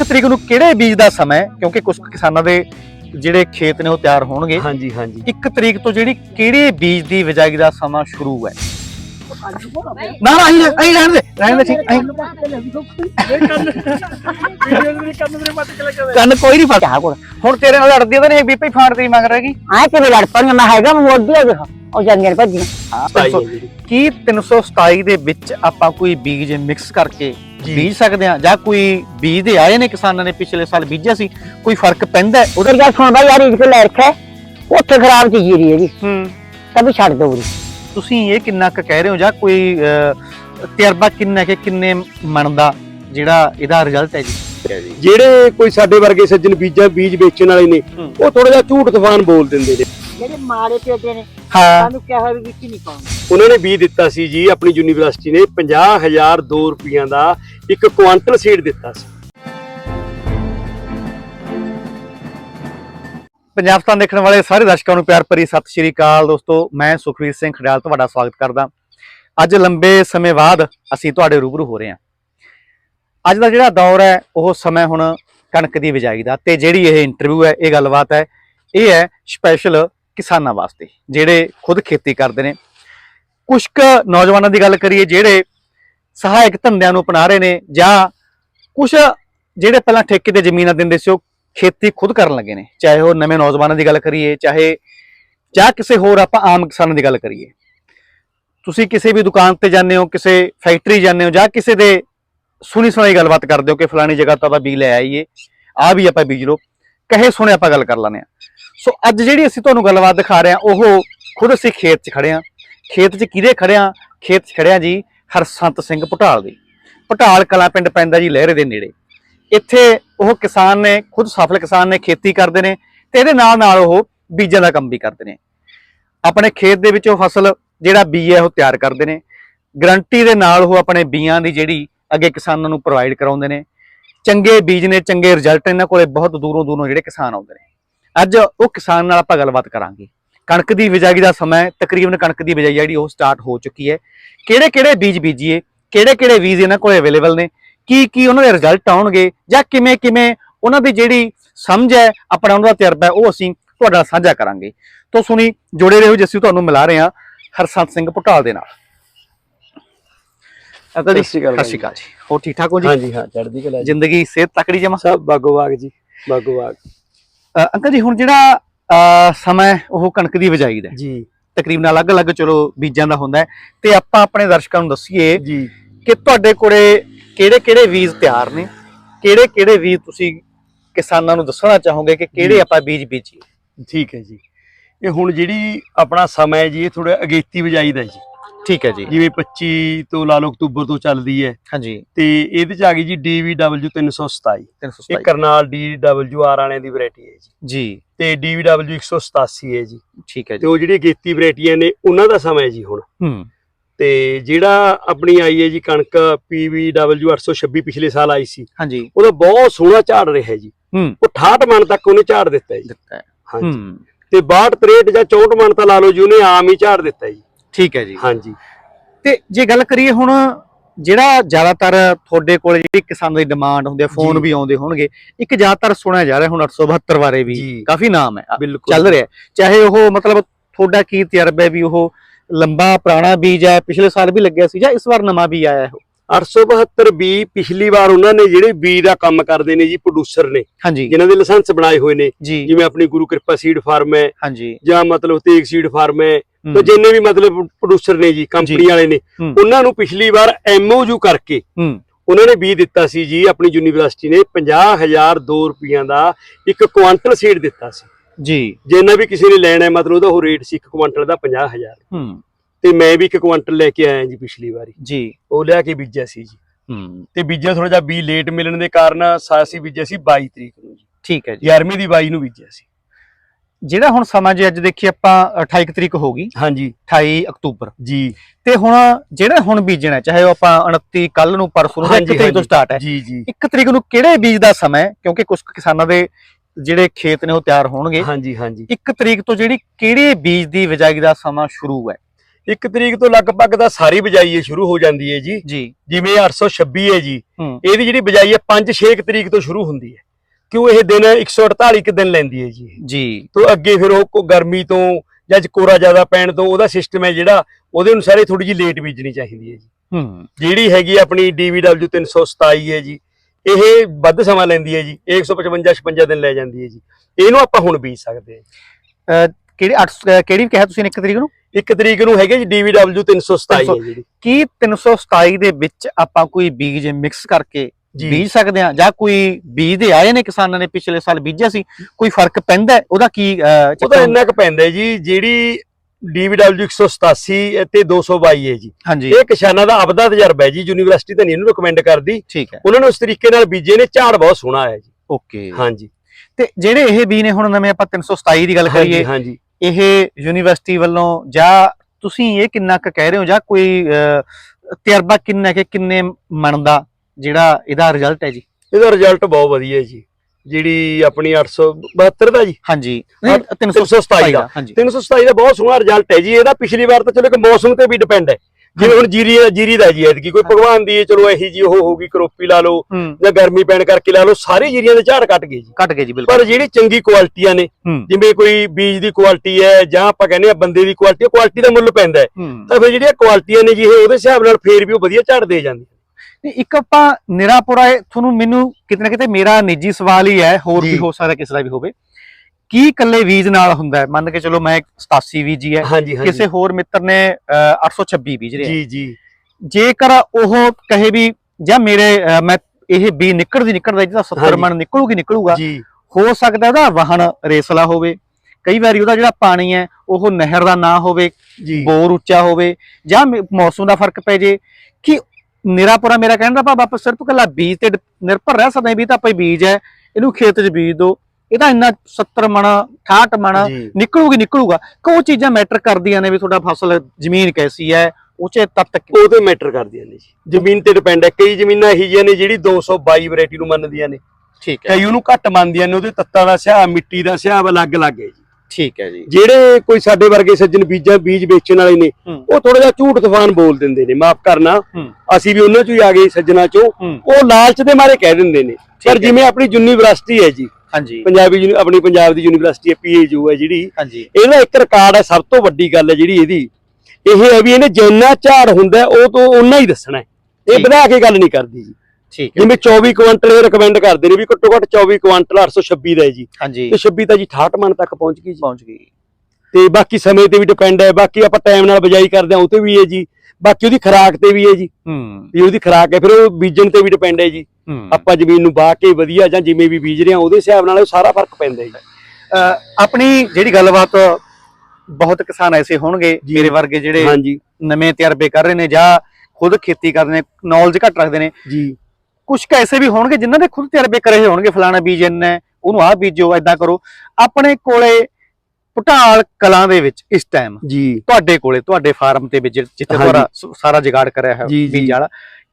1 ਤਰੀਕ ਨੂੰ ਕਿਹੜੇ ਬੀਜ ਦਾ ਸਮਾਂ ਹੈ? ਕਿਉਂਕਿ ਕੁਝ ਕਿਸਾਨਾਂ ਦੇ ਜਿਹੜੇ ਖੇਤ ਨੇ ਉਹ ਤਿਆਰ ਹੋਣਗੇ। ਹਾਂਜੀ ਹਾਂਜੀ। 1 ਤਰੀਕ ਤੋਂ ਜਿਹੜੀ ਕਿਹੜੇ ਬੀਜ ਦੀ ਬਿਜਾਈ ਦਾ ਸਮਾਂ ਸ਼ੁਰੂ ਹੈ? ਨਾ ਨਾ ਅਹੀਂ ਅਹੀਂ ਰਹਿਣ ਦੇ ਰਹਿਣ ਦੇ ਠੀਕ ਅਹੀਂ ਕੰਨ ਕੋਈ ਨਹੀਂ ਫਸ ਹੁਣ ਤੇਰੇ ਨਾਲ ਲੜਦੀ ਤਾਂ ਨਹੀਂ ਬੀਪੀ ਫਾੜ ਤੇਰੀ ਮੰਗ ਰਹੇਗੀ। ਆਏ ਕਿਵੇਂ ਲੜ ਪਈਆਂ ਮੈਂ ਹੈਗਾ ਮੈਂ ਮੋਦੀ ਆ ਦੇਖੋ। ਉਹ ਜਾਂਦੀਆਂ ਭੱਜੀਆਂ। ਕੀ 327 ਦੇ ਵਿੱਚ ਆਪਾਂ ਕੋਈ ਬੀਜ ਮਿਕਸ ਕਰਕੇ। ਬੀਜ ਸਕਦੇ ਹਾਂ। ਜਾਂ ਕੋਈ ਬੀਜ ਦੇ ਆਏ ਨੇ ਕਿਸਾਨਾਂ ਨੇ ਪਿਛਲੇ ਸਾਲ ਬੀਜਿਆ ਸੀ ਕੋਈ ਫ਼ਰਕ ਪੈਂਦਾ ਉਧਰ ਜਾ ਸੁਣ ਬਈ ਯਾਰ ਇਸ ਲੈ ਰੱਖਿਆ ਉੱਥੇ ਖਰਾਬ ਚੀਜ਼ ਜੀਰੀ ਹੈ ਜੀ। ਹੂੰ। ਤਾਂ ਵੀ ਛੱਡ ਦੋ ਉਰੀ ਤੁਸੀਂ ਇਹ ਕਿੰਨਾ ਕੁ ਕਹਿ ਰਹੇ ਹੋ? ਜਾਂ ਕੋਈ ਤਜਰਬਾ ਕਿੰਨਾ ਕਿ ਕਿੰਨੇ ਮਣ ਦਾ ਜਿਹੜਾ ਇਹਦਾ ਰਿਜ਼ਲਟ ਹੈ ਜੀ? ਜਿਹੜੇ ਕੋਈ ਸਾਡੇ ਵਰਗੇ ਸੱਜਣ ਬੀਜਾਂ ਬੀਜ ਵੇਚਣ ਵਾਲੇ ਨੇ। ਉਹ ਥੋੜਾ ਜਿਹਾ ਝੂਠ ਤੂਫਾਨ ਬੋਲ ਦਿੰਦੇ ਨੇ। ਜਿਹੜੇ ਮਾੜੇ ਪੇਦੇ ਨੇ ਹਾਂ। ਸਾਨੂੰ ਕਿਹਾ ਵੀ ਵਿੱਚ ਨਹੀਂ ਪਾਉਣਾ ਉਹਨਾਂ ਨੇ ਬੀਜ ਦਿੱਤਾ ਸੀ ਜੀ ਆਪਣੀ ਯੂਨੀਵਰਸਿਟੀ ਨੇ 50000 2 ਰੁਪਈਆਂ ਦਾ ਇੱਕ ਕੁਆਂਟਲ ਸੀਡ ਦਿੱਤਾ ਸੀ। ਪੰਜਾਬ ਤੋਂ ਦੇਖਣ ਵਾਲੇ ਸਾਰੇ ਦਰਸ਼ਕਾਂ ਨੂੰ ਪਿਆਰ ਭਰੀ ਸਤਿ ਸ਼੍ਰੀ ਅਕਾਲ। ਦੋਸਤੋ ਮੈਂ ਸੁਖਵੀਰ ਸਿੰਘ ਖੜਿਆਲ ਤੁਹਾਡਾ ਸਵਾਗਤ ਕਰਦਾ। ਅੱਜ ਲੰਬੇ ਸਮੇਂ ਬਾਅਦ ਅਸੀਂ ਤੁਹਾਡੇ ਰੂਬਰੂ ਹੋ ਰਹੇ ਹਾਂ। ਅੱਜ ਦਾ ਜਿਹੜਾ ਦੌਰ ਹੈ ਉਹ ਸਮਾਂ ਹੁਣ ਕਣਕ ਦੀ ਬਿਜਾਈ ਦਾ ਤੇ ਜਿਹੜੀ ਇਹ ਇੰਟਰਵਿਊ ਹੈ ਇਹ ਗੱਲਬਾਤ ਹੈ ਇਹ ਹੈ ਸਪੈਸ਼ਲ ਕਿਸਾਨਾਂ ਵਾਸਤੇ, ਜਿਹੜੇ ਖੁਦ ਖੇਤੀ ਕਰਦੇ ਨੇ। ਕੁਝ ਕੁ ਨੌਜਵਾਨਾਂ ਦੀ ਗੱਲ ਕਰੀਏ, ਜਿਹੜੇ ਸਹਾਇਕ ਧੰਦਿਆਂ ਨੂੰ ਅਪਣਾ ਰਹੇ ਨੇ ਜਾਂ ਕੁਝ ਜਿਹੜੇ ਪਹਿਲਾਂ ਠੇਕੇ ਤੇ ਜ਼ਮੀਨਾਂ ਦਿੰਦੇ ਸੀ, ਉਹ ਖੇਤੀ ਖੁਦ ਕਰਨ ਲੱਗੇ ਨੇ। ਚਾਹੇ ਉਹ ਨਵੇਂ ਨੌਜਵਾਨਾਂ ਦੀ ਗੱਲ ਕਰੀਏ, ਚਾਹੇ ਜਾਂ ਕਿਸੇ ਹੋਰ ਆਪਾਂ ਆਮ ਕਿਸਾਨਾਂ ਦੀ ਗੱਲ ਕਰੀਏ। ਤੁਸੀਂ ਕਿਸੇ ਵੀ ਦੁਕਾਨ ਤੇ ਜਾਂਦੇ ਹੋ, ਕਿਸੇ ਫੈਕਟਰੀ ਜਾਂਦੇ ਹੋ ਜਾਂ ਕਿਸੇ ਦੇ ਸੁਣੀ ਸੁਣਾਈ ਗੱਲਬਾਤ ਕਰਦੇ ਹੋ ਕਿ ਫਲਾਣੀ ਜਗ੍ਹਾ ਤੋਂ ਆਪਾਂ ਬੀਜ ਲੈ ਆਈਏ ਆ ਵੀ ਆਪਾਂ ਬੀਜ ਲਓ, ਕਹੇ ਸੁਣੇ ਆਪਾਂ ਗੱਲ ਕਰ ਲੈਂਦੇ ਆ ਸੋ ਅੱਜ ਜਿਹੜੀ ਅਸੀਂ ਤੁਹਾਨੂੰ ਗੱਲਬਾਤ ਦਿਖਾ ਰਹੇ ਹਾਂ, ਉਹ ਖੁਦ ਅਸੀਂ ਖੇਤ 'ਚ ਖੜੇ ਹਾਂ। ਖੇਤ 'ਚ ਕਿਹਦੇ ਖੜੇ ਹਾਂ? ਖੇਤ 'ਚ ਖੜੇ ਹਾਂ ਜੀ ਹਰਸੰਤ ਸਿੰਘ ਪਟਾਲ ਦੇ। ਪਟਾਲ ਕਲਾ ਪਿੰਡ ਪੈਂਦਾ ਜੀ ਲਹਿਰੇ ਦੇ ਨੇੜੇ। ਇੱਥੇ ਉਹ ਕਿਸਾਨ ਨੇ, ਖੁਦ ਸਫਲ ਕਿਸਾਨ ਨੇ, ਖੇਤੀ ਕਰਦੇ ਨੇ ਤੇ ਇਹਦੇ ਨਾਲ ਨਾਲ ਉਹ ਬੀਜਾਂ ਦਾ ਕੰਮ ਵੀ ਕਰਦੇ ਨੇ। ਆਪਣੇ ਖੇਤ ਦੇ ਵਿੱਚ ਉਹ ਫਸਲ ਜਿਹੜਾ ਬੀਜ ਹੈ, ਉਹ ਤਿਆਰ ਕਰਦੇ ਨੇ। ਗਰੰਟੀ ਦੇ ਨਾਲ ਉਹ ਆਪਣੇ ਬੀਆਂ ਦੀ ਜਿਹੜੀ ਅੱਗੇ ਕਿਸਾਨਾਂ ਨੂੰ ਪ੍ਰੋਵਾਈਡ ਕਰਾਉਂਦੇ ਨੇ। ਚੰਗੇ ਬੀਜ ਨੇ, ਚੰਗੇ ਰਿਜ਼ਲਟ ਇਹਨਾਂ ਕੋਲੇ ਬਹੁਤ ਦੂਰੋਂ ਦੂਰੋਂ ਜਿਹੜੇ ਕਿਸਾਨ ਆਉਂਦੇ ਨੇ। ਅੱਜ ਉਹ ਕਿਸਾਨ ਨਾਲ ਆਪਾਂ ਗੱਲਬਾਤ ਕਰਾਂਗੇ। ਕਣਕ ਦੀ ਬਿਜਾਈ ਦਾ ਸਮਾਂ ਹੈ, ਤਕਰੀਬਨ ਕਣਕ ਦੀ ਬਿਜਾਈ ਜਿਹੜੀ ਉਹ ਸਟਾਰਟ ਹੋ ਚੁੱਕੀ ਹੈ। ਕਿਹੜੇ ਕਿਹੜੇ ਬੀਜ ਬੀਜੀਏ ਕਿਹੜੇ ਕਿਹੜੇ ਬੀਜ ਇਹਨਾਂ ਕੋਲੇ ਅਵੇਲੇਬਲ ਨੇ ਕੀ ਕੀ ਉਹਨਾਂ ਦੇ ਰਿਜ਼ਲਟ ਆਉਣਗੇ ਜਾਂ ਕਿਵੇਂ ਕਿਵੇਂ ਉਹਨਾਂ ਦੀ ਜਿਹੜੀ ਸਮਝ ਹੈ ਆਪਣਾ ਉਹਨਾਂ ਦਾ ਤਜਰਬਾ ਹੈ ਉਹ ਅਸੀਂ ਤੁਹਾਡੇ ਨਾਲ ਸਾਂਝਾ ਕਰਾਂਗੇ। ਤੋਂ ਸੁਣੀ ਜੁੜੇ ਰਹੋ ਜਿਵੇਂ ਤੁਹਾਨੂੰ ਮਿਲਾ ਰਹੇ ਹਾਂ ਹਰਸੰਤ ਸਿੰਘ ਪਟਾਲ ਦੇ ਨਾਲ। ਅੰਕਲ ਜੀ ਸਤਿ ਸ਼੍ਰੀ ਅਕਾਲ ਜੀ। ਹੋਰ ਠੀਕ ਠਾਕ ਹੋ ਜੀ? ਹਾਂਜੀ ਹਾਂ ਚੜ੍ਹਦੀ ਕਲਾ ਜ਼ਿੰਦਗੀ ਸਿਹਤ ਤਕੜੀ ਜਮਾ? ਸਭ ਬਾਗੋ ਬਾਗ ਜੀ ਬਾਗੋ ਬਾਗ। ਅੰਕਲ ਜੀ ਹੁਣ ਜਿਹੜਾ ਸਮਾਂ ਉਹ ਕਣਕ ਦੀ ਬਿਜਾਈ ਦਾ। ਜੀ। ਤਕਰੀਬਨ ਅਲੱਗ-ਅਲੱਗ ਚਲੋ ਬੀਜਾਂ ਦਾ ਹੁੰਦਾ ਤੇ ਆਪਾਂ ਆਪਣੇ ਦਰਸ਼ਕਾਂ ਨੂੰ ਦੱਸੀਏ ਜੀ। ਕਿ ਤੁਹਾਡੇ ਕੋਲੇ ਕਿਹੜੇ-ਕਿਹੜੇ ਬੀਜ ਤਿਆਰ ਨੇ? ਕਿਹੜੇ-ਕਿਹੜੇ ਬੀਜ ਤੁਸੀਂ ਕਿਸਾਨਾਂ ਨੂੰ ਦੱਸਣਾ ਚਾਹੋਗੇ ਕਿ ਕਿਹੜੇ। ਆਪਾਂ ਬੀਜ ਬੀਜੀਏ? ਠੀਕ ਹੈ ਜੀ। ਇਹ ਹੁਣ ਜਿਹੜੀ ਆਪਣਾ ਸਮਾਂ ਹੈ ਜੀ ਇਹ ਥੋੜਾ ਅਗੇਤੀ ਵਜਾਈ ਦਾ ਜੀ। ਠੀਕ ਹੈ ਜੀ। ਜਿਵੇਂ 25 ਤੋਂ ਲਾ ਲਓ ਅਕਤੂਬਰ ਤੋਂ ਚੱਲਦੀ ਹੈ। ਹਾਂਜੀ। ਤੇ ਇਹਦੇ ਚ ਆ ਗਈ ਜੀ DVW 327 ਇਹ 327 ਕਰਨਾਲ DWR ਵਾਲਿਆਂ ਦੀ ਵੈਰਾਈਟੀ ਹੈ ਜੀ। ਜੀ। ਤੇ DVW 187 ਹੈ ਜੀ। ਠੀਕ ਹੈ ਤੇ ਜੀ ਉਹ ਜਿਹੜੀ ਅਗੇਤੀ ਵੈਰਾਈਟੀਆਂ ਨੇ ਉਹਨਾਂ ਦਾ ਸਮਾਂ ਹੈ ਜੀ ਹੁਣ। ਹੂੰ। ਤੇ ਜਿਹੜਾ ਆਪਣੀ ਆਈ ਹੈ ਜੀ ਕਣਕ PVW 826 ਪਿਛਲੇ ਸਾਲ ਆਈ ਸੀ। ਹਾਂਜੀ। ਉਹਦਾ ਬਹੁਤ ਸੋਹਣਾ ਝਾੜ ਰਿਹਾ ਜੀ। ਹੂੰ। ਉਹ 68 ਮਣ ਤੱਕ ਉਹਨੇ ਝਾੜ ਦਿੱਤਾ ਹੈ ਜੀ। ਦਿੱਤਾ ਹਾਂਜੀ। ਤੇ 62 63 ਜਾਂ 64 ਮਣ ਤਾਂ ਲਾ ਲਓ ਜੀ ਉਹਨੇ ਆਮ ਹੀ ਝਾੜ ਦਿੱਤਾ ਹੈ ਜੀ। ਠੀਕ ਹੈ ਜੀ ਹਾਂਜੀ ਤੇ ਜੇ ਗੱਲ ਕਰੀਏ ਹੁਣ ਜਿਹੜਾ ਜ਼ਿਆਦਾਤਰ ਤੁਹਾਡੇ ਕੋਲ ਜਿਹੜੀ ਕਿਸਾਨ ਦੀ ਡਿਮਾਂਡ ਹੁੰਦੀ ਹੈ ਫੋਨ। ਵੀ ਆਉਂਦੇ ਹੋਣਗੇ ਇੱਕ ਜ਼ਿਆਦਾਤਰ ਸੁਣਿਆ ਜਾ ਰਿਹਾ ਹੁਣ 872 ਬਾਰੇ ਵੀ। ਕਾਫੀ ਨਾਮ ਹੈ ਚੱਲ ਰਿਹਾ। ਚਾਹੇ ਉਹ ਮਤਲਬ ਤੁਹਾਡਾ ਕੀ ਤਜਰਬਾ ਹੈ ਵੀ ਉਹ ਲੰਬਾ ਪੁਰਾਣਾ ਬੀਜ ਹੈ ਪਿਛਲੇ ਸਾਲ ਵੀ ਲੱਗਿਆ ਸੀ ਜਾਂ ਇਸ ਵਾਰ ਨਵਾਂ ਬੀਜ ਆਇਆ ਹੈ ਉਹ? 872 ਬੀ ਪਿਛਲੀ ਵਾਰ ਉਹਨਾਂ ਨੇ ਜਿਹੜੇ ਬੀ ਦਾ ਕੰਮ ਕਰਦੇ ਨੇ ਜੀ ਪ੍ਰੋਡਿਊਸਰ ਨੇ ਹਾਂਜੀ ਜਿਨ੍ਹਾਂ ਦੇ ਲਾਇਸੈਂਸ ਬਣਾਏ ਹੋਏ ਨੇ ਜਿਵੇਂ ਆਪਣੀ ਗੁਰੂ ਕਿਰਪਾ ਸੀਡ ਫਾਰਮ ਹੈ ਹਾਂਜੀ ਜਾਂ ਮਤਲਬ ਤੇਗ ਸੀਡ ਫਾਰਮ ਹੂੰ, ਤੇ ਜਿੰਨੇ ਵੀ ਮਤਲਬ ਪ੍ਰੋਡਿਊਸਰ ਨੇ ਜੀ ਕੰਪਨੀ ਵਾਲੇ ਨੇ। ਉਹਨਾਂ ਨੂੰ ਪਿਛਲੀ ਵਾਰ ਐਮਓਯੂ ਕਰਕੇ ਉਹਨਾਂ ਨੇ ਬੀ ਦਿੱਤਾ ਸੀ ਜੀ ਆਪਣੀ ਯੂਨੀਵਰਸਿਟੀ ਨੇ 50000 2 ਰੁਪਈਆਂ ਦਾ ਇੱਕ ਕੁਆਂਟਲ ਸੀਡ ਦਿੱਤਾ ਸੀ। ਜੀ। ਜਿੰਨਾ ਵੀ ਕਿਸੇ ਨੇ ਲੈਣਾ ਹੈ ਮਤਲਬ ਉਹਦਾ ਉਹ ਰੇਟ ਸੀ ਇੱਕ ਕੁਆਂਟਲ ਦਾ 50000 ਹੂੰ। ਤੇ ਮੈਂ ਵੀ ਇੱਕ ਕੁਆਂਟਲ ਲੈ ਕੇ ਆਇਆ ਜੀ ਪਿਛਲੀ ਵਾਰੀ। ਜੀ। ਉਹ ਲਿਆ ਕੇ ਬੀਜਿਆ ਸੀ ਜੀ। ਹੂੰ। ਤੇ ਬੀਜਿਆ ਥੋੜਾ ਜਿਹਾ ਬੀ ਲੇਟ ਮਿਲਣ ਦੇ ਕਾਰਨ ਸਾਸੀ ਬੀਜਿਆ ਸੀ 22 ਤਰੀਕ ਨੂੰ ਜੀ। ਠੀਕ ਹੈ ਜੀ। 11ਵੀਂ ਦੀ 22 ਨੂੰ ਬੀਜਿਆ ਸੀ। ਜਿਹੜਾ ਹੁਣ ਸਮਾਂ ਜੇ ਅੱਜ ਦੇਖੀਏ ਆਪਾਂ 28 ਕੁ ਤਰੀਕ ਹੋ ਗਈ ਹਾਂਜੀ। 28 ਅਕਤੂਬਰ। ਜੀ। ਤੇ ਹੁਣ ਜਿਹੜਾ ਹੁਣ ਬੀਜਣਾ ਚਾਹੇ ਉਹ ਆਪਾਂ 29 ਕੱਲ ਨੂੰ ਪਰਸੋਂ ਨੂੰ ਜਾਂ ਇੱਕ ਹਾਂਜੀ, ਤਰੀਕ ਤੋਂ। ਸਟਾਰਟ ਹੈ ਜੀ ਜੀ। ਇੱਕ ਤਰੀਕ ਨੂੰ ਕਿਹੜੇ ਬੀਜ ਦਾ ਸਮਾਂ ਹੈ? ਕਿਉਂਕਿ ਕੁਝ ਕਿਸਾਨਾਂ ਦੇ ਜਿਹੜੇ ਖੇਤ ਨੇ ਉਹ ਤਿਆਰ ਹੋਣਗੇ। ਹਾਂਜੀ ਹਾਂਜੀ। ਇੱਕ ਤਰੀਕ ਤੋਂ ਜਿਹੜੀ ਕਿਹੜੇ ਬੀਜ ਦੀ ਬਿਜਾਈ ਦਾ ਸਮਾਂ ਸ਼ੁਰੂ ਹੈ? ਇੱਕ ਤਰੀਕ ਤੋਂ ਲਗਭਗ ਤਾਂ ਸਾਰੀ ਬਿਜਾਈ ਸ਼ੁਰੂ ਹੋ ਜਾਂਦੀ ਹੈ ਜੀ। ਜੀ। ਜਿਵੇਂ 826 ਹੈ ਜੀ। ਇਹਦੀ ਜਿਹੜੀ ਬਿਜਾਈ ਹੈ 5-6 ਤਰੀਕ ਤੋਂ ਸ਼ੁਰੂ ਹੁੰਦੀ ਹੈ। ਕਿਉਂ ਇਹ ਦਿਨ 148 ਕੁ ਦਿਨ ਲੈਂਦੀ ਹੈ ਜੀ। ਜੀ। ਤੋਂ ਅੱਗੇ ਫਿਰ ਉਹ ਗਰਮੀ ਤੋਂ ਜਾਂ ਕੋਰਾ ਜ਼ਿਆਦਾ ਪੈਣ ਤੋਂ ਉਹਦਾ ਸਿਸਟਮ ਹੈ ਜਿਹੜਾ ਉਹਦੇ ਅਨੁਸਾਰ ਇਹ ਥੋੜੀ ਜਿਹੀ ਲੇਟ ਬੀਜਣੀ ਚਾਹੀਦੀ ਹੈ ਜੀ। ਹੂੰ। ਜਿਹੜੀ ਹੈਗੀ ਆਪਣੀ DVW 327 ਹੈ ਜੀ ਇਹ ਵੱਧ ਸਮਾਂ ਲੈਂਦੀ ਹੈ ਜੀ ਇਹ 155 56 ਦਿਨ ਲੈ ਜਾਂਦੀ ਹੈ ਜੀ। ਇਹਨੂੰ ਆਪਾਂ ਹੁਣ ਬੀਜ ਸਕਦੇ ਹਾਂ ਕਿਹੜੀ 8 ਕਿਹੜੀ ਕਿਹਾ ਤੁਸੀਂ ਨੇ ਇੱਕ ਤਰੀਕ ਨੂੰ? ਇੱਕ ਤਰੀਕ ਨੂੰ ਹੈਗੇ ਜੀ DVW 327 ਹੈ ਜਿਹੜੀ ਕੀ 327 ਦੇ ਵਿੱਚ ਆਪਾਂ ਕੋਈ ਬੀਜ ਮਿਕਸ ਕਰਕੇ ਜੀ ਬੀਜ ਸਕਦੇ ਆ ਜਾਂ ਕੋਈ ਬੀਜ ਦੇ ਆਏ ਨੇ ਕਿਸਾਨਾਂ ਨੇ ਪਿਛਲੇ ਸਾਲ ਬੀਜਿਆ ਸੀ ਕੋਈ ਫ਼ਰਕ ਪੈਂਦਾ? ਉਹਦਾ ਕੀ ਅਹ, ਉਹ ਚੱਕਰ ਤਾਂ ਹੁੰਦਾ? ਇੰਨਾ ਕੁ ਪੈਂਦਾ ਜੀ ਜਿਹੜੀ DVW 187 ਤੇ 222 ਹੈ ਜੀ। ਇਹ ਕਿਸਾਨਾਂ ਦਾ ਆਪਦਾ ਤਜਰਬਾ ਹੈ ਜੀ ਯੂਨੀਵਰਸਿਟੀ ਤਾਂ ਨਹੀਂ ਇਹਨੂੰ ਰეკਮੈਂਡ ਕਰਦੀ। ਠੀਕ ਹੈ। ਉਹਨਾਂ ਨੇ ਉਸ ਤਰੀਕੇ ਨਾਲ ਬੀਜੇ ਨੇ ਝਾੜ ਬਹੁਤ ਸੋਹਣਾ ਆਇਆ ਜੀ। ਓਕੇ। ਹਾਂਜੀ। ਤੇ ਜਿਹੜੇ ਇਹ ਬੀਜ ਨੇ ਹੁਣ ਨਵੇਂ ਆਪਾਂ 327 ਦੀ ਗੱਲ ਕਰੀਏ ਹਾਂਜੀ। ਇਹ ਯੂਨੀਵਰਸਿਟੀ ਵੱਲੋਂ ਜਾਂ ਤੁਸੀਂ ਇਹ ਕਿੰਨਾ ਕੁ ਕਹਿ ਰਹੇ ਹੋ ਜਾਂ ਕੋਈ ਤਜਰਬਾ ਕਿੰਨਾ ਕਿ ਕਿੰਨੇ ਮਣ ਦਾ ਜਿਹੜਾ ਇਹਦਾ ਰਿਜ਼ਲਟ ਹੈ ਜੀ। ਇਹਦਾ ਰਿਜ਼ਲਟ ਬਹੁਤ ਵਧੀਆ ਹੈ ਜੀ। ਜਿਹੜੀ ਆਪਣੀ 872 ਦਾ ਜੀ। ਹਾਂਜੀ। ਹਾਂ, 327 ਦਾ ਦਾ। ਹਾਂਜੀ। 327 ਦਾ ਬਹੁਤ ਸੋਹਣਾ ਰਿਜ਼ਲਟ ਹੈ ਜੀ। ਇਹਦਾ ਪਿਛਲੀ ਵਾਰ ਤਾਂ ਚਲੋ ਇੱਕ ਮੌਸਮ ਤੇ ਵੀ ਡਿਪੈਂਡ ਹੈ। ਜਿਵੇਂ ਹੁਣ ਜੀਰੀ ਜੀਰੀ ਦਾ ਜੀ ਐਤਕੀ। ਕੋਈ ਭਗਵਾਨ ਦੀ ਚਲੋ ਇਹੀ ਜੀ ਉਹ ਹੋਊਗੀ ਕਰੋਪੀ ਲਾ ਲਓ ਜਾਂ ਗਰਮੀ ਪੈਣ ਕਰਕੇ ਲਾ ਲਓ ਸਾਰੀ ਜੀਰੀਆਂ ਦੇ ਝਾੜ ਕੱਟ ਗਏ ਜੀ। ਘਟ ਗਏ ਜੀ ਬਿਲਕੁਲ। ਪਰ ਜਿਹੜੀ ਚੰਗੀ ਕੁਆਲਿਟੀਆਂ ਨੇ ਜਿਵੇਂ ਕੋਈ ਬੀਜ ਦੀ ਕੁਆਲਿਟੀ ਹੈ ਜਾਂ ਆਪਾਂ ਕਹਿੰਦੇ ਆ ਬੰਦੇ ਦੀ ਕੁਆਲਿਟੀ ਕੁਆਲਿਟੀ ਦਾ ਮੁੱਲ ਪੈਂਦਾ ਤਾਂ ਫਿਰ ਜਿਹੜੀਆਂ ਕੁਆਲਿਟੀਆਂ ਨੇ ਜੀ ਇਹ ਉਹਦੇ ਹਿਸਾਬ ਨਾਲ ਫੇਰ ਵੀ ਉਹ ਵਧੀਆ ਝਾੜ ਦੇ ਜਾਂਦੀ ਤੇ ਇੱਕ ਆਪਾਂ ਨਿਰਾਪੁਰਾ ਤੁਹਾਨੂੰ ਮੈਨੂੰ ਕਿਤੇ ਨਾ ਕਿਤੇ ਮੇਰਾ ਨਿੱਜੀ ਸਵਾਲ ਹੀ ਹੈ ਹੋਰ ਵੀ। ਹੋ ਸਕਦਾ ਕਿਸੇ ਦਾ ਵੀ ਹੋਵੇ। ਕੀ ਇਕੱਲੇ ਬੀਜ ਨਾਲ ਹੁੰਦਾ ਮੰਨ ਕੇ ਚਲੋ ਮੈਂ 87 ਬੀਜੀ ਹੈ। ਕਿਸੇ ਹੋਰ ਮਿੱਤਰ ਨੇ ਅਹ, 826 ਬੀਜ ਰਿਹਾ ਜੀ ਜੀ। ਜੇਕਰ ਉਹ ਕਹੇ ਵੀ ਜਾਂ ਮੇਰੇ ਮੈਂ ਇਹ ਬੀ ਨਿਕਲਦੀ ਨਿਕਲਦਾ ਜਿਹਦਾ 70 ਹਾਂਜੀ। ਮਣ ਨਿਕਲੂਗੀ ਨਿਕਲੂਗਾ। ਹੋ ਸਕਦਾ ਉਹਦਾ ਵਾਹਣ ਰੇਸਲਾ ਹੋਵੇ। ਕਈ ਵਾਰੀ ਉਹਦਾ ਜਿਹੜਾ ਪਾਣੀ ਹੈ ਉਹ ਨਹਿਰ ਦਾ ਨਾ ਹੋਵੇ ਬੋਰ ਉੱਚਾ ਹੋਵੇ ਜਾਂ ਮੌਸਮ ਦਾ ਫ਼ਰਕ ਪੈ ਜੇ। ਕਿ ਨਿਰਾਪੁਰਾ ਮੇਰਾ ਕਹਿਣ ਦਾ ਭਾਵ ਆਪਾਂ ਸਿਰਫ ਕੱਲਾ ਬੀਜ ਤੇ ਨਿਰਭਰ ਰਹਿ ਸਕਦੇ ਵੀ ਤਾਂ ਆਪਾਂ ਬੀਜ ਹੈ ਇਹਨੂੰ ਖੇਤ 'ਚ ਬੀਜ ਦਿਓ। ਇਹਦਾ ਇੰਨਾ 70 ਮਣ 68 ਮਣ ਨਿਕਲੂਗੀ ਨਿਕਲੂਗਾ। ਕਿ ਉਹ ਚੀਜ਼ਾਂ ਮੈਟਰ ਕਰਦੀਆਂ ਨੇ ਵੀ ਤੁਹਾਡਾ ਫਸਲ ਜ਼ਮੀਨ ਕੈਸੀ ਹੈ ਉਹ 'ਚ ਤੱਤ ਉਹ ਤੇ ਮੈਟਰ ਕਰਦੀਆਂ ਨੇ ਜੀ। ਜ਼ਮੀਨ ਤੇ ਡਿਪੈਂਡ ਹੈ। ਕਈ ਜ਼ਮੀਨਾਂ ਇਹੋ ਜਿਹੀਆਂ ਨੇ ਜਿਹੜੀ 222 ਵੈਰਾਈਟੀ ਨੂੰ ਮੰਨਦੀਆਂ ਨੇ। ਠੀਕ ਹੈ। ਕਈ ਉਹਨੂੰ ਘੱਟ ਮੰਨਦੀਆਂ ਨੇ ਉਹਦੇ ਤੱਤਾਂ ਦਾ ਹਿਸਾਬ ਮਿੱਟੀ ਦਾ ਹਿਸਾਬ ਅਲੱਗ-ਅਲੱਗ ਹੈ ਜੀ। ਠੀਕ ਹੈ ਜੀ। ਜਿਹੜੇ ਕੋਈ ਸਾਡੇ ਵਰਗੇ ਸੱਜਣ ਬੀਜਾਂ ਬੀਜ ਵੇਚਣ ਵਾਲੇ ਨੇ। ਉਹ ਥੋੜਾ ਜਿਹਾ ਝੂਠ ਤੂਫਾਨ ਬੋਲ ਦਿੰਦੇ ਨੇ ਮਾਫ ਕਰਨਾ। ਅਸੀਂ ਵੀ ਉਹਨਾਂ ਚੋਂ ਹੀ ਆ ਗਏ ਸੱਜਣਾ ਚੋਂ। ਉਹ ਲਾਲਚ ਦੇ ਮਾਰੇ ਕਹਿ ਦਿੰਦੇ ਨੇ। ਪਰ ਜਿਵੇਂ ਆਪਣੀ ਯੂਨੀਵਰਸਿਟੀ ਹੈ ਜੀ ਹਾਂਜੀ। ਪੰਜਾਬੀ ਆਪਣੀ ਪੰਜਾਬ ਦੀ ਯੂਨੀਵਰਸਿਟੀ ਹੈ ਪੀਏਯੂ ਹੈ ਜਿਹੜੀ। ਹਾਂਜੀ। ਇਹਦਾ ਇੱਕ ਰਿਕਾਰਡ ਹੈ ਸਭ ਤੋਂ ਵੱਡੀ ਗੱਲ ਹੈ ਜਿਹੜੀ ਇਹਦੀ। ਇਹ ਹੈ ਵੀ ਇਹਨੇ ਜਿੰਨਾ ਝਾੜ ਹੁੰਦਾ ਉਹ ਤੋਂ ਉਹਨਾਂ ਹੀ ਦੱਸਣਾ ਹੈ। ਇਹ। ਵਧਾ ਕੇ ਗੱਲ ਨਹੀਂ ਕਰਦੀ ਜੀ। ਠੀਕ ਹੈ। ਜਿਵੇਂ 24 ਕੁਇੰਟਲ ਇਹ ਰეკਮੈਂਡ ਕਰਦੇ ਨੇ ਵੀ ਘੱਟੋ ਘੱਟ 24 ਕੁਇੰਟਲ 826 ਦਾ ਹੈ ਜੀ। ਹਾਂਜੀ। ਤੇ 26 ਤਾਂ ਜੀ 68 ਮਣ ਤੱਕ ਪਹੁੰਚ ਗਈ ਜੀ। ਪਹੁੰਚ ਗਈ। ਤੇ ਬਾਕੀ ਸਮੇਂ ਤੇ ਵੀ ਡਿਪੈਂਡ ਹੈ ਬਾਕੀ ਆਪਾਂ ਟਾਈਮ ਨਾਲ ਬਜਾਈ ਕਰਦੇ ਹਾਂ ਉਹ ਤੇ ਵੀ ਹੈ ਜੀ। ਬਾਕੀ ਉਹਦੀ ਖੁਰਾਕ ਤੇ ਵੀ ਹੈ ਜੀ। ਹੂੰ। ਵੀ ਉਹਦੀ ਖੁਰਾਕ ਹੈ ਫਿਰ ਉਹ ਬੀਜਣ ਤੇ ਵੀ ਡਿਪੈਂਡ ਹੈ ਜੀ। ਆਪਾਂ ਜ਼ਮੀਨ ਨੂੰ ਬਾਹ ਕੇ ਵਧੀਆ ਜਾਂ ਜਿਵੇਂ ਵੀ ਬੀਜ ਰਹੇ ਹਾਂ ਉਹਦੇ ਹਿਸਾਬ ਨਾਲ ਉਹ ਸਾਰਾ ਫ਼ਰਕ ਪੈਂਦਾ ਜੀ। ਆਪਣੀ ਜਿਹੜੀ ਗੱਲਬਾਤ ਬਹੁਤ ਕਿਸਾਨ ਐਸੇ ਹੋਣਗੇ। ਮੇਰੇ ਵਰਗੇ ਜਿਹੜੇ ਨਵੇਂ ਤਜਰਬੇ ਕਰ ਰਹੇ ਨੇ ਜਾਂ ਖੁਦ ਖੇਤੀ ਕਰਦੇ ਨੇ ਨੌਲੇਜ ਘੱਟ ਰੱਖਦੇ ਨੇ। ਜੀ। ਕੁਝ ਐਸੇ ਵੀ ਹੋਣਗੇ ਜਿਨ੍ਹਾਂ ਦੇ ਖੁਦ ਤਜਰਬੇ ਕਰੇ ਹੋਣਗੇ ਫਲਾਣਾ ਬੀਜ ਇੰਨਾ ਉਹਨੂੰ ਆਹ ਬੀਜੋ ਐਦਾਂ ਕਰੋ। ਆਪਣੇ ਕੋਲੇ ਪਟਾਲ ਕਲਾਂ ਦੇ ਵਿੱਚ ਇਸ ਟਾਈਮ ਜੀ। ਤੁਹਾਡੇ ਕੋਲੇ ਤੁਹਾਡੇ ਫਾਰਮ ਤੇ ਵਿੱਚ ਜਿੱਥੇ। ਤੁਹਾਡਾ ਸਾਰਾ ਜੁਗਾੜ ਕਰਿਆ ਹੈ। ਬੀਜ ਵਾਲਾ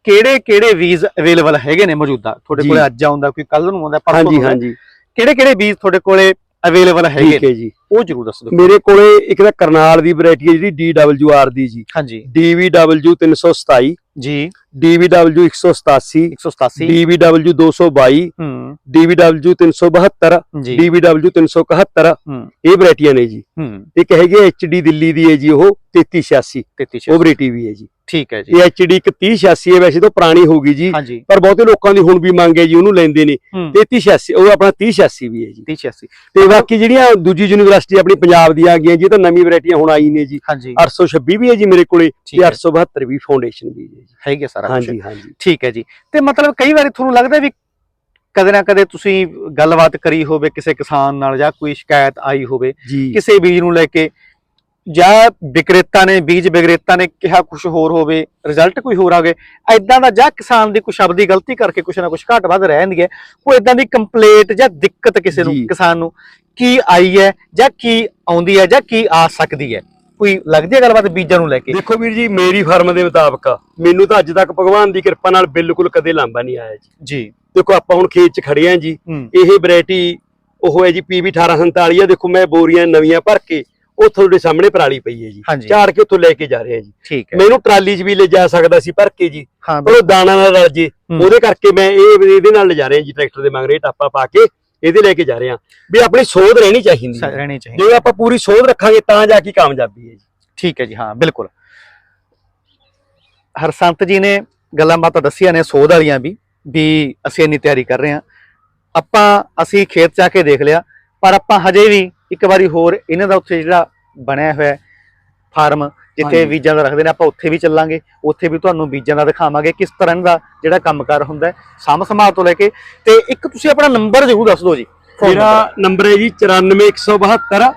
ਕਿਹੜੇ ਕਿਹੜੇ ਬੀਜ ਅਵੇਲੇਬਲ ਹੈਗੇ ਨੇ ਮੌਜੂਦਾ? ਤੁਹਾਡੇ। ਕੋਲੇ ਅੱਜ ਆਉਂਦਾ ਕੋਈ ਕੱਲ ਨੂੰ ਆਉਂਦਾ ਪਰਸੋਂ ਹਾਂਜੀ ਹਾਂਜੀ। ਕਿਹੜੇ ਕਿਹੜੇ ਬੀਜ ਤੁਹਾਡੇ ਕੋਲੇ ਅਵੇਲੇਬਲ ਹੈਗੇ ਠੀਕ ਹੈ ਜੀ। ਉਹ ਜਰੂਰ ਦੱਸ ਦਿਓ। ਮੇਰੇ ਕੋਲੇ ਇੱਕ ਤਾਂ ਕਰਨਾਲ ਦੀ ਵੈਰਾਈਟੀ ਹੈ ਜਿਹੜੀ DWR ਦੀ ਜੀ। ਹਾਂਜੀ। DVW 327 ਜੀ। DVW 187 187 DVW 222 ਹੂੰ। DVW 372 ਜੀ। DVW 371 ਹੂੰ। ਇਹ ਵੈਰਾਈਟੀਆਂ ਨੇ ਜੀ। ਹੂੰ। ਇੱਕ ਹੈਗੀ HD ਦਿੱਲੀ ਦੀ ਹੈ ਜੀ ਉਹ 3386 33 ਉਹ ਵੈਰਾਈਟੀ ਵੀ ਹੈ ਜੀ। ਠੀਕ ਹੈ ਜੀ। ਇਹ ਇੱਕ 3086 ਹੈ ਵੈਸੇ ਤਾਂ ਪੁਰਾਣੀ ਹੋ ਗਈ ਜੀ ਪਰ ਬਹੁਤੇ ਲੋਕਾਂ ਦੀ ਹੁਣ ਵੀ ਮੰਗ ਹੈ ਜੀ ਉਹਨੂੰ ਲੈਂਦੇ ਨੇ। ਹੂੰ। 3386 ਉਹ ਆਪਣਾ 3086 ਵੀ ਹੈ ਜੀ। 3386 ਤੇ ਬਾਕੀ ਜਿਹੜੀਆਂ ਦੂਜੀ ਯੂਨੀਵਰਸਿਟੀ ਆਪਣੀ ਪੰਜਾਬ ਦੀ ਆ ਗਈਆਂ ਜੀ ਤਾਂ ਨਵੀਂ ਵੈਰਾਈਟੀਆਂ ਹੁਣ ਆਈ ਨੇ ਜੀ। ਹਾਂਜੀ। 826 ਵੀ ਹੈ ਜੀ ਮੇਰੇ ਕੋਲੇ ਤੇ ਹੈ। 872 ਵੀ ਫਾਊਂਡੇਸ਼ਨ ਵੀ ਹੈ ਜੀ। ਹੈਗੇ ਸਾਰਾ ਕੁਝ ਹਾਂਜੀ ਹਾਂਜੀ। ਠੀਕ ਹੈ ਜੀ। ਤੇ ਮਤਲਬ ਕਈ ਵਾਰੀ ਤੁਹਾਨੂੰ ਲੱਗਦਾ ਵੀ ਕਦੇ ਨਾ ਕਦੇ ਤੁਸੀਂ ਗੱਲਬਾਤ ਕਰੀ ਹੋਵੇ ਕਿਸੇ ਕਿਸਾਨ ਨਾਲ ਜਾਂ ਕੋਈ ਸ਼ਿਕਾਇਤ ਆਈ ਹੋਵੇ ਕਿਸੇ ਬੀਜ ਨੂੰ ਲੈ ਕੇ ਜਾਂ ਵਿਕਰੇਤਾ ਨੇ ਬੀਜ ਵਿਕਰੇਤਾ ਨੇ ਕਿਹਾ ਕੁਝ ਹੋਰ ਹੋਵੇ ਰਿਜ਼ਲਟ ਕੋਈ ਹੋਰ ਆਵੇ ਐਦਾਂ ਦਾ ਜਾਂ ਕਿਸਾਨ ਦੀ ਕੋਈ ਸ਼ਬਦ ਗਲਤੀ ਕਰਕੇ ਕੁਝ ਨਾ ਕੁਝ ਘਾਟ ਵੱਧ ਰਹਿ ਜਾਂਦੀ ਹੈ ਕੋਈ ਐਦਾਂ ਦੀ ਕੰਪਲੇਂਟ ਜਾਂ ਦਿੱਕਤ ਕਿਸੇ ਨੂੰ। ਕਿਸਾਨ ਨੂੰ ਕੀ ਆਈ ਹੈ ਜਾਂ ਕੀ ਆਉਂਦੀ ਹੈ ਜਾਂ ਕੀ ਆ ਸਕਦੀ ਹੈ? ਕੋਈ ਲੱਗਦੀ ਹੈ ਗੱਲਬਾਤ ਬੀਜਾਂ ਨੂੰ ਲੈ ਕੇ? ਦੇਖੋ ਵੀਰ ਜੀ ਮੇਰੀ ਫਰਮ ਦੇ ਮੁਤਾਬਕ ਮੈਨੂੰ ਤਾਂ ਅੱਜ ਤੱਕ ਭਗਵਾਨ ਦੀ ਕਿਰਪਾ ਨਾਲ ਬਿਲਕੁਲ ਕਦੇ ਲਾਂਭਾ ਨਹੀਂ ਆਇਆ ਜੀ। ਜੀ। ਦੇਖੋ ਆਪਾਂ ਹੁਣ ਖੇਤ 'ਚ ਖੜੇ ਆਂ ਜੀ ਇਹ ਵੈਰਾਈਟੀ ਉਹ ਹੈ ਜੀ PB 1847 ਆ ਦੇਖੋ ਮੈਂ ਬੋਰੀਆਂ ਨਵੀਆਂ ਭਰ ਕੇ ਉਹ ਤੁਹਾਡੇ ਸਾਹਮਣੇ ਪਰਾਲੀ ਪਈ ਹੈ ਜੀ। ਝਾੜ ਕੇ ਉੱਥੋਂ ਲੈ ਕੇ ਜਾ ਰਹੇ ਜੀ। ਠੀਕ ਹੈ। ਮੈਨੂੰ ਟਰਾਲੀ 'ਚ ਵੀ ਲੈ ਜਾ ਸਕਦਾ ਸੀ ਭਰ ਕੇ ਜੀ। ਪਰ ਉਹ ਦਾਣਾ ਨਾਲ ਰਲ ਜੇ। ਉਹਦੇ ਕਰਕੇ ਮੈਂ ਇਹ ਇਹਦੇ ਨਾਲ ਲਿਜਾ ਰਿਹਾ ਜੀ ਟਰੈਕਟਰ ਦੇ ਮਗਰੇ ਟਾਪਾ ਪਾ ਕੇ ਇਹਦੇ ਲੈ ਕੇ ਜਾ ਰਹੇ। ਵੀ ਆਪਣੀ ਸੋਧ ਰਹਿਣੀ ਚਾਹੀਦੀ ਹੈ। ਰਹਿਣੀ ਚਾਹੀਦੀ। ਜੇ ਆਪਾਂ ਪੂਰੀ ਸੋਧ ਰੱਖਾਂਗੇ ਤਾਂ ਜਾ ਕੇ ਕਾਮਯਾਬੀ ਹੈ ਜੀ। ਠੀਕ ਹੈ ਜੀ ਹਾਂ ਬਿਲਕੁਲ। ਹਰਸੰਤ ਜੀ ਨੇ ਗੱਲਾਂ ਬਾਤਾਂ ਦੱਸੀਆਂ ਨੇ ਸੋਧ ਵਾਲੀਆਂ ਵੀ ਵੀ ਅਸੀਂ ਇੰਨੀ ਤਿਆਰੀ ਕਰ ਰਹੇ ਹਾਂ। ਆਪਾਂ ਅਸੀਂ ਖੇਤ ਜਾ ਕੇ ਦੇਖ ਲਿਆ ਪਰ ਆਪਾਂ ਹਜੇ ਵੀ ਇੱਕ ਵਾਰੀ ਹੋਰ ਇਹਨਾਂ ਦਾ ਉੱਥੇ ਜਿਹੜਾ ਬਣਿਆ ਹੋਇਆ ਫਾਰਮ ਜਿੱਥੇ। ਬੀਜਾਂ ਦਾ ਰੱਖਦੇ ਨੇ ਆਪਾਂ ਉੱਥੇ ਵੀ ਚੱਲਾਂਗੇ ਉੱਥੇ ਵੀ ਤੁਹਾਨੂੰ ਬੀਜਾਂ ਦਾ ਦਿਖਾਵਾਂਗੇ ਕਿਸ ਤਰ੍ਹਾਂ ਦਾ ਜਿਹੜਾ ਕੰਮਕਾਰ ਹੁੰਦਾ ਸਾਂਭ ਸੰਭਾਲ ਤੋਂ ਲੈ ਕੇ। ਤੇ ਇੱਕ ਤੁਸੀਂ ਆਪਣਾ ਨੰਬਰ ਜ਼ਰੂਰ ਦੱਸ ਦਿਓ ਜੀ ਮੇਰਾ। ਨੰਬਰ। ਹੈ ਜੀ 94172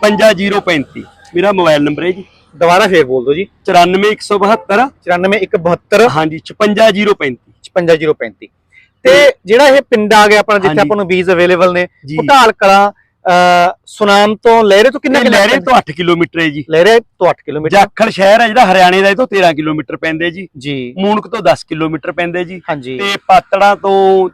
56135 ਮੇਰਾ ਮੋਬਾਈਲ ਨੰਬਰ ਹੈ ਜੀ। ਦੁਬਾਰਾ ਫੇਰ ਬੋਲ ਦਿਓ ਜੀ। 94172 94172 ਹਾਂਜੀ 56035 55035 ਤੇ ਜਿਹੜਾ ਇਹ ਪਿੰਡ ਆ ਗਿਆ ਆਪਣਾ ਜਿੱਥੇ। ਆਪਾਂ ਨੂੰ ਬੀਜ ਅਵੇਲੇਬਲ ਨੇ ਭਟਾਲ ਕਲਾਂ ਸੁਨਾਮ ਤੋਂ ਲਹਿਰੇ ਤੋਂ ਕਿੰਨਾ ਲਹਿਰੇ ਤੋਂ 8 ਕਿਲੋਮੀਟਰ ਹੈ ਜੀ। ਲਹਿਰੇ ਤੋਂ 8 ਕਿਲੋਮੀਟਰ। ਜਾਖਲ ਸ਼ਹਿਰ ਹੈ ਜਿਹੜਾ ਹਰਿਆਣੇ ਦਾ ਇਹ ਤੋਂ 13 ਕਿਲੋਮੀਟਰ ਪੈਂਦੇ ਜੀ। ਜੀ। ਮੂਨਕ ਤੋਂ 10 ਕਿਲੋਮੀਟਰ ਪੈਂਦੇ ਜੀ। ਹਾਂਜੀ। ਤੇ ਪਾਤੜਾ ਤੋਂ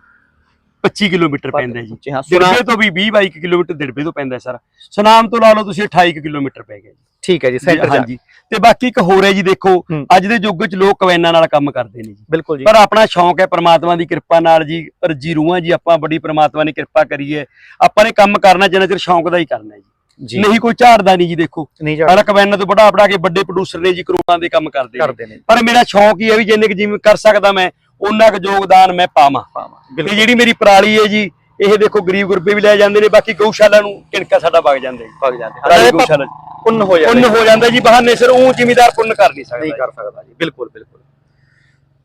25 ਕਿਲੋਮੀਟਰ ਪੈਂਦਾ ਜੀ। ਜੀ ਹਾਂ ਸੁਨਾਮ ਦਿੜਬੇ ਤੋਂ ਵੀ 20 22 ਕਿਲੋਮੀਟਰ ਦਿੜਬੇ ਤੋਂ ਪੈਂਦਾ ਸਰ। ਸੁਨਾਮ ਤੋਂ ਲਾ ਲਓ ਤੁਸੀਂ 28 ਕੁ ਕਿਲੋਮੀਟਰ ਪੈ ਗਿਆ ਜੀ। ਠੀਕ ਹੈ ਜੀ ਸੈਂਟਰ ਜਾ। ਹਾਂਜੀ। ਤੇ ਬਾਕੀ ਇੱਕ ਹੋਰ ਹੈ ਜੀ ਦੇਖੋ ਹੂੰ। ਅੱਜ ਦੇ ਯੁੱਗ 'ਚ ਲੋਕ ਕਵੈਨਾਂ ਨਾਲ ਕੰਮ ਕਰਦੇ ਨੇ ਜੀ। ਬਿਲਕੁਲ ਜੀ। ਪਰ ਆਪਣਾ ਸ਼ੌਂਕ ਹੈ ਪ੍ਰਮਾਤਮਾ ਦੀ ਕਿਰਪਾ ਨਾਲ ਜੀ ਰੱਜੀ ਰੂਹਾਂ ਜੀ ਆਪਾਂ ਬੜੀ ਪ੍ਰਮਾਤਮਾ ਨੇ ਕਿਰਪਾ ਕਰੀ ਹੈ। ਆਪਾਂ ਨੇ ਕੰਮ ਕਰਨਾ ਜਿੰਨਾ ਚਿਰ ਸ਼ੌਂਕ ਦਾ ਹੀ ਕਰਨਾ ਹੈ ਜੀ। ਜੀ। ਨਹੀਂ ਕੋਈ ਝਾੜਦਾ ਨਹੀਂ ਜੀ ਦੇਖੋ। ਨਹੀਂ ਜਾ ਪਹਿਲਾਂ ਕਵੈਨਾਂ ਤੋਂ ਬੜਾ ਬੜਾ ਕੇ ਵੱਡੇ ਪ੍ਰੋਡਿਊਸਰ ਨੇ ਜੀ ਕਰੋੜਾਂ ਦੇ ਕੰਮ ਕਰਦੇ ਨੇ। ਕਰਦੇ ਨੇ। ਪਰ ਮੇਰਾ ਸ਼ੌਂਕ ਹੀ ਹੈ ਵੀ ਜਿੰਨੇ ਕੁ ਜਿਵੇਂ ਕਰ ਸਕਦਾ ਮੈਂ ਉਹਨਾਂ ਕੁ ਯੋਗਦਾਨ ਮੈਂ ਪਾਵਾਂ। ਪਾਵਾਂ। ਤੇ ਜਿਹੜੀ ਮੇਰੀ ਪਰਾਲੀ ਹੈ ਜੀ ਇਹ ਦੇਖੋ ਗਰੀਬ ਗੁਰਬੇ ਵੀ ਲੈ ਜਾਂਦੇ ਨੇ ਬਾਕੀ ਗਊਸ਼ਾਲਾ ਨੂੰ ਕਿਣਕਾ ਸਾਡਾ ਵਗ ਜਾਂਦਾ ਪਰਾਲੀ ਗਊਸ਼ਾਲਾ ਪੁੰਨ ਹੋ ਪੁੰਨ ਜਾਂਦਾ ਹੋ ਜਾਂਦਾ ਜੀ ਬਹਾਨੇ ਸਿਰ ਉਹ ਜ਼ਿਮੀਦਾਰ ਪੁੰਨ ਕਰ ਨਹੀਂ ਸਕਦਾ ਨਹੀਂ। ਕਰ ਸਕਦਾ ਜੀ। ਬਿਲਕੁਲ ਬਿਲਕੁਲ।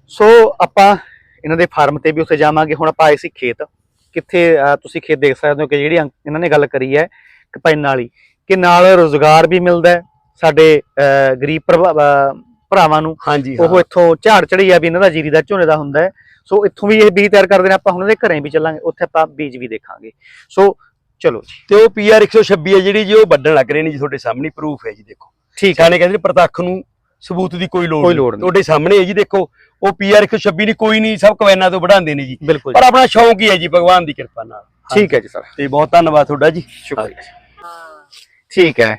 ਸੋ ਆਪਾਂ ਇਹਨਾਂ ਦੇ ਫਾਰਮ ਤੇ ਵੀ ਉੱਥੇ ਜਾਵਾਂਗੇ। ਹੁਣ ਆਪਾਂ ਆਏ ਸੀ ਖੇਤ। ਕਿੱਥੇ ਤੁਸੀਂ ਖੇਤ ਦੇਖ ਸਕਦੇ ਹੋ ਕਿ ਜਿਹੜੀ ਇਹਨਾਂ ਨੇ ਗੱਲ ਕਰੀ ਹੈ ਕਪੈਨ ਵਾਲੀ ਕਿ ਨਾਲ ਰੋਜ਼ਗਾਰ ਵੀ ਮਿਲਦਾ ਹੈ। ਸਾਡੇ ਅਹ, ਗਰੀਬ ਅਹ, ਭਰਾਵਾਂ ਨੂੰ। ਹਾਂਜੀ ਉਹ। ਇੱਥੋਂ ਝਾੜ ਚੜੀ ਆ ਵੀ ਇਹਨਾਂ ਦਾ ਜੀਰੀ ਦਾ ਝੋਨੇ ਦਾ ਹੁੰਦਾ ਹੈ। ਸੋ ਇੱਥੋਂ ਵੀ ਇਹ ਬੀਜ ਤਿਆਰ ਕਰਦੇ ਨੇ ਆਪਾਂ ਹੁਣ ਇਹਦੇ ਘਰੇ ਵੀ ਚੱਲਾਂਗੇ ਉੱਥੇ ਆਪਾਂ ਬੀਜ ਵੀ ਦੇਖਾਂਗੇ। ਸੋ ਚਲੋ ਜੀ। ਤੇ ਉਹ ਪੀਆਰ 126 ਹੈ ਜਿਹੜੀ ਜੀ ਉਹ ਵੱਢਣ ਲੱਗ ਰਹੇ ਨੇ ਜੀ ਤੁਹਾਡੇ ਸਾਹਮਣੇ ਪ੍ਰੂਫ ਹੈ ਜੀ ਦੇਖੋ। ਠੀਕ ਹੈ। ਸਿਆਣੇ ਕਹਿੰਦੇ ਨੇ ਪ੍ਰਤੱਖ ਨੂੰ ਸਬੂਤ ਦੀ ਕੋਈ ਲੋੜ ਨਹੀਂ। ਤੁਹਾਡੇ ਸਾਹਮਣੇ ਹੈ ਜੀ ਦੇਖੋ ਉਹ ਪੀਆਰ 126 ਨਹੀਂ ਕੋਈ ਨਹੀਂ ਸਭ ਕਵੈਨਾਂ ਤੋਂ ਵਧਾਉਂਦੇ ਨੇ ਜੀ। ਬਿਲਕੁਲ ਪਰ ਆਪਣਾ ਸ਼ੌਂਕ ਹੀ ਹੈ ਜੀ ਭਗਵਾਨ ਦੀ ਕਿਰਪਾ ਨਾਲ। ਠੀਕ ਹੈ ਜੀ ਸਰ। ਤੇ ਬਹੁਤ ਧੰਨਵਾਦ ਤੁਹਾਡਾ ਜੀ। ਸ਼ੁਕਰੀਆ ਠੀਕ ਹੈ।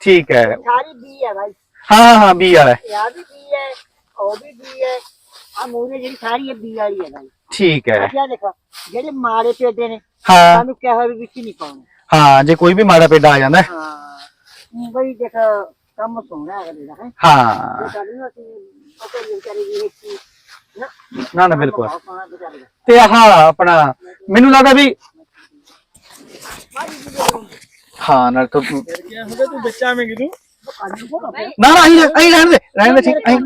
ਵੀ ਠੀਕ ਹੈ। ਸਾਰੀ ਬੀ ਹੈ ਭਾਈ ਹਾਂ ਹਾਂ ਹਾਂ ਬੀ ਵਾਲਾ ਹੈ। ਇਹ ਆ ਵੀ ਬੀ ਹੈ ਉਹ ਵੀ ਬੀ ਹੈ ਆ ਮੂਰੇ ਜਿਹੜੀ ਸਾਰੀ ਇਹ ਬੀ ਵਾਲੀ ਹੈ ਭਾਈ ਠੀਕ ਹੈ। ਅੱਛਾ ਦੇਖੋ ਜਿਹੜੇ ਮਾੜੇ ਪੇਡੇ ਨੇ ਹਾਂ। ਸਾਨੂੰ ਕਿਹਾ ਵੀ ਵਿੱਚ ਨਹੀਂ ਪਾਉਣੇ। ਹਾਂ ਜੇ ਕੋਈ ਵੀ ਮਾੜਾ ਪੇਡਾ ਆ ਜਾਂਦਾ ਹੈ, ਹਾਂ ਬਈ ਦੇਖ ਕੰਮ ਸੋਹਣਾ ਅਗਲੇ ਦਾ ਹੈ। ਹਾਂ। ਸਾਨੂੰ ਅਸੀਂ ਉਹ ਕੋਈ ਵਿਚਾਰੀ ਦੀ ਇੱਕ ਹੀ ਨਾ। ਨਾ ਨਾ ਬਿਲਕੁਲ। ਬਹੁਤ ਸੋਹਣਾ ਤੇ ਆਹ ਆਪਣਾ ਮੈਨੂੰ ਲੱਗਦਾ ਵੀ ਹਾਂ ਨਾਲ ਤਾਂ ਤੂੰ- ਨਾ ਨਾ ਅਹੀਂ ਅਹੀਂ ਰਹਿਣ ਦੇ ਰਹਿਣ ਦੇ ਠੀਕ ਅਹੀਂ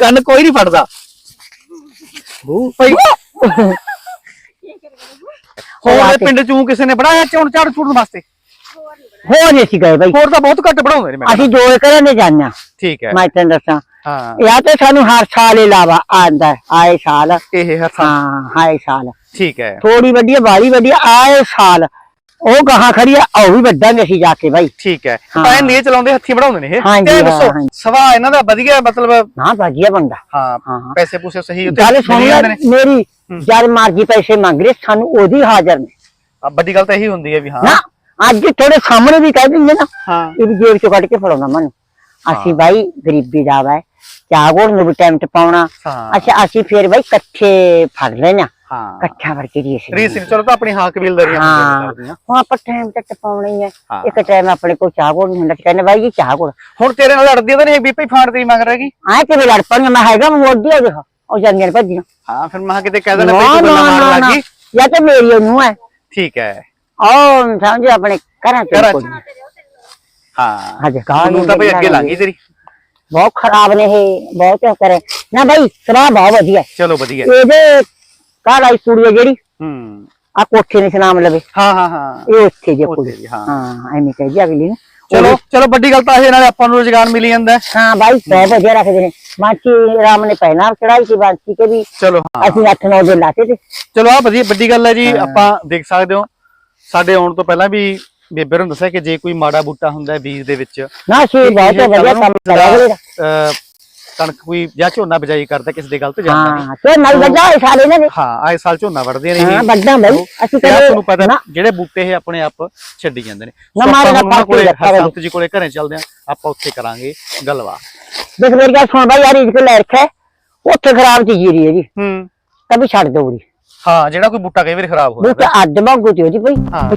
ਕੰਨ ਕੋਈ ਨਹੀਂ ਫੜਦਾ। ਬੂ। ਭਾਈ ਹੋਰ ਪਿੰਡ ਚੋਂ ਕਿਸੇ ਨੇ ਬਣਾਇਆ ਚੌਣ ਝਾੜ ਚੂੜਨ ਵਾਸਤੇ? ਹੋ ਨਹੀਂ ਸੀ ਗਏ ਬਈ। ਹੋਰ ਤਾਂ ਬਹੁਤ ਘੱਟ ਬਣਾਉਂਦੇ ਨੇ ਮੈਂ ਅਸੀਂ ਦੋ ਏਕੜ ਨੇ ਜਾਣਾ ਠੀਕ ਹੈ। ਮੈਂ ਤੈਨੂੰ ਦੱਸਾਂ। ਹਾਂ। ਜਾਂ ਤੇ ਸਾਨੂੰ ਹਰ ਸਾਲ ਹੀ ਲਾਵਾ ਆਂਦਾ ਆਏ ਸਾਲ। ਇਹ ਹੱਥਾਂ ਹਾਂ ਆਏ ਸਾਲ। ਠੀਕ ਹੈ। ਥੋੜੀ ਵੱਡੀ ਹੈ, ਬਾਰੀ ਵੱਡੀ ਹੈ, ਆਏ ਸਾਲ। ਉਹ ਗਾਹਾਂ ਖੜੀ ਆ ਉਹ ਵੀ ਵੱਡਾਂਗੇ ਅਸੀਂ ਜਾ ਕੇ ਬਾਈ। ਠੀਕ ਹੈ। ਹਾਂ। ਇਹ ਨੀਏ ਚਲਾਉਂਦੇ ਹੱਥੀ ਬਣਾਉਂਦੇ ਨੇ ਇਹ? ਤੇ ਹਾਂ, ਦੱਸੋ। ਸਵਾ ਇਹਨਾਂ ਦਾ ਵਧੀਆ ਮਤਲਬ ਨਾ ਵਧੀਆ ਬੰਦਾ। ਹਾਂ ਹਾਂ ਪੈਸੇ ਪੂਸੇ ਸਹੀ ਉੱਤੇ ਗੱਲ ਸੁਣ ਨੇ। ਮੇਰੀ ਜਦ ਮਰਜ਼ੀ ਪੈਸੇ ਮੰਗ ਰਹੇ ਸਾਨੂੰ ਉਹਦੀ ਹਾਜ਼ਰ ਨੇ। ਵੱਡੀ ਗੱਲ ਤਾਂ ਇਹੀ ਹੁੰਦੀ ਹੈ ਵੀ ਹਾਂ। ਨਾ ਅੱਜ ਥੋੜੇ ਸਾਹਮਣੇ ਵੀ ਕਹਿ ਦਿੰਦੇ ਨਾ ਹਾਂ। ਇਹ ਜੇਬ ਚੋਂ ਕੱਢ ਕੇ ਫੜਾਉਣਾ ਮਨ। ਅਸੀਂ ਬਾਈ ਗਰੀਬੀ ਦਾ ਵਾ ਚਾਗੋੜ ਨੂੰ ਵੀ ਟਾਈਮ ਤੇ ਪਾਉਣਾ। ਹਾਂ। ਅੱਛਾ ਅਸੀਂ ਫਿਰ ਬਾਈ ਇਕੱਠੇ ਫੜ ਲੈਣਾ ਹਾਂ। ਇਕੱਠਾ ਵਰਕੇ ਦੀ ਅਸੀਂ ਰੀਸ ਚਲੋ ਤਾਂ ਆਪਣੀ ਹਾਂ। ਕਬੀਲਦਾਰੀਆਂ ਹਾਂ। ਹੁਣ ਆਪਾਂ ਟਾਈਮ ਤੇ ਟਪਾਉਣਾ ਹੀ। ਹੈ। ਹਾਂ। ਇੱਕ ਟਾਈਮ ਆਪਣੇ ਕੋਲ ਚਾਗੋੜ ਨਹੀਂ ਹੁੰਦਾ ਕਹਿੰਦੇ ਬਾਈ ਜੀ ਚਾਗੋੜ ਹੁਣ ਤੇਰੇ ਨਾਲ ਲੜਦੀ ਤਾਂ ਨਹੀਂ ਬੀਪੀ ਫਾੜ ਦੀ ਮੰਗ ਰਹੇਗੀ ਆਏ ਕਿਵੇਂ ਲੜ ਪਾਂਗੇ ਮੈਂ ਹੈਗਾ ਮੈਂ ਮੋਦੀ ਆ ਦੇਖੋ। ਉਹ ਜਾਂਦੀਆਂ ਨੇ ਭੱਜੀਆਂ। ਹਾਂ ਫਿਰ ਮੈਂ ਕਿਤੇ ਕਹਿ ਦੇਣਾ ਨਾ ਵੀ ਤੂੰ ਨਾ ਨਾ ਲੱਗੀ ਜਾਂ ਤੇ ਮੇਰੀ ਉਹਨੂੰ ਹੈ। ਠੀਕ ਹੈ। ਉਹ ਸਮਝੋ ਆਪਣੇ ਘਰਾਂ ਤੇ। ਕੋਈ ਹਾਂ। ਹਜੇ ਕਹਾਂ ਤੂੰ ਤਾਂ ਭਈ ਅੱਗੇ ਲੰਘੀ ਤੇਰੀ। ਬਹੁਤ ਖਰਾਬ ਨੇ ਇਹ ਬਹੁਤ ਕਰੇ। ਨਾ ਬਾਈ ਸਰਾ ਬਹੁਤ ਵਧੀਆ। ਹੈ। ਚਲੋ ਵਧੀਆ। ਇਹਦੇ ਘਰ ਆਈ ਕੁੜੀ ਹੈ ਜਿਹੜੀ? ਹੂੰ। ਆ ਕੋਠੇ ਨੇ ਸਨਾਮ ਲਵੇ। ਹਾਂ ਹਾਂ ਹਾਂ। ਇਹ ਉੱਥੇ ਜੇ ਕੁੜੀ ਜੀ, ਹਾਂ। ਐਵੇਂ ਕਹੀ ਅਗਲੀ ਨੂੰ। ਚਲੋ ਚਲੋ। ਵੱਡੀ ਗੱਲ ਤਾਂ ਇਹ ਨਾਲੇ ਆਪਾਂ ਨੂੰ ਰੋਜ਼ਗਾਰ ਮਿਲੀ ਜਾਂਦਾ ਹੈ। ਬਾਈ ਬਹੁਤ ਵਧੀਆ ਰੱਖਦੇ ਨੇ। ਬਾਕੀ ਰਾਮ ਨੇ ਪਹਿਲਾਂ ਚੜਾਈ ਸੀ ਬਾਕੀ ਕੇ ਵੀ। ਚਲੋ ਹਾਂ। ਅਸੀਂ 8-9 ਦਿਨ ਲਾਤੇ ਤੇ ਚਲੋ ਆ ਵਧੀਆ ਵੱਡੀ ਗੱਲ ਹੈ ਜੀ ਆਪਾਂ ਦੇਖ ਸਕਦੇ ਹੋ। ਸਾਡੇ ਆਉਣ ਤੋਂ ਪਹਿਲਾਂ ਵੀ ਬੇਬੇ ਨੂੰ ਦੱਸਿਆ ਕਿ ਜੇ ਕੋਈ ਮਾੜਾ ਬੂਟਾ ਹੁੰਦਾ ਹੈ ਬੀਜ ਦੇ ਵਿੱਚ ਨਾ ਸੀ ਬਹੁਤ ਵਧੀਆ ਕੰਮ ਨੂੰ ਕਣਕ ਕੋਈ ਜਾਂ ਝੋਨਾ ਬਿਜਾਈ ਕਰਦਾ ਕਿਸੇ ਦੇ ਗਲਤ ਜਾਂਦਾ ਨਹੀਂ। ਹਾਂ ਤੇ ਨਾਲ ਵੱਡਾ ਇਹ ਸਾਲੇ ਨੇ ਵੀ। ਹਾਂ ਆਏ ਸਾਲ ਝੋਨਾ ਵੜਦੇ ਨੇ ਹਾਂ ਇਹ। ਵੱਡਾ ਬਈ। ਅਸੀਂ ਕਦੇ ਤੁਹਾਨੂੰ ਪਤਾ ਜਿਹੜੇ ਬੂਟੇ ਇਹ ਆਪਣੇ ਆਪ ਛੱਡੀ ਜਾਂਦੇ ਨੇ। ਨਾ ਮਾਰੇ ਨਾ ਹੁਣ ਉਹਨਾਂ ਪਾਪੀ ਕੋਲੇ ਰੱਖਿਆ ਹੋਇਆ। ਸੰਤ ਜੀ ਕੋਲੇ ਘਰੇ ਚੱਲਦੇ ਆ ਆਪਾਂ ਉੱਥੇ ਕਰਾਂਗੇ ਗੱਲਬਾਤ। ਦੇਖ ਮੇਰੀ ਗੱਲ ਸੁਣ ਬਾਈ ਯਾਰ ਇਸ ਕੋ ਲੈ ਰੱਖਿਆ। ਉੱਥੇ ਖਰਾਬ ਚ ਜੀਰੀ ਹੈ ਜੀ। ਹੂੰ। ਤਾਂ ਵੀ ਛੱਡ ਦੋ ਉਰੀ। ਹਾਂ ਜਿਹੜਾ ਕੋਈ ਬੂਟਾ ਕਈ ਵਾਰੀ ਖਰਾਬ ਹੋ ਜਾਂਦਾ। ਬੂਟਾ ਅੱਡ ਮੰਗੂ ਤੇ ਉਹਦੀ ਬਈ। ਹਾਂ।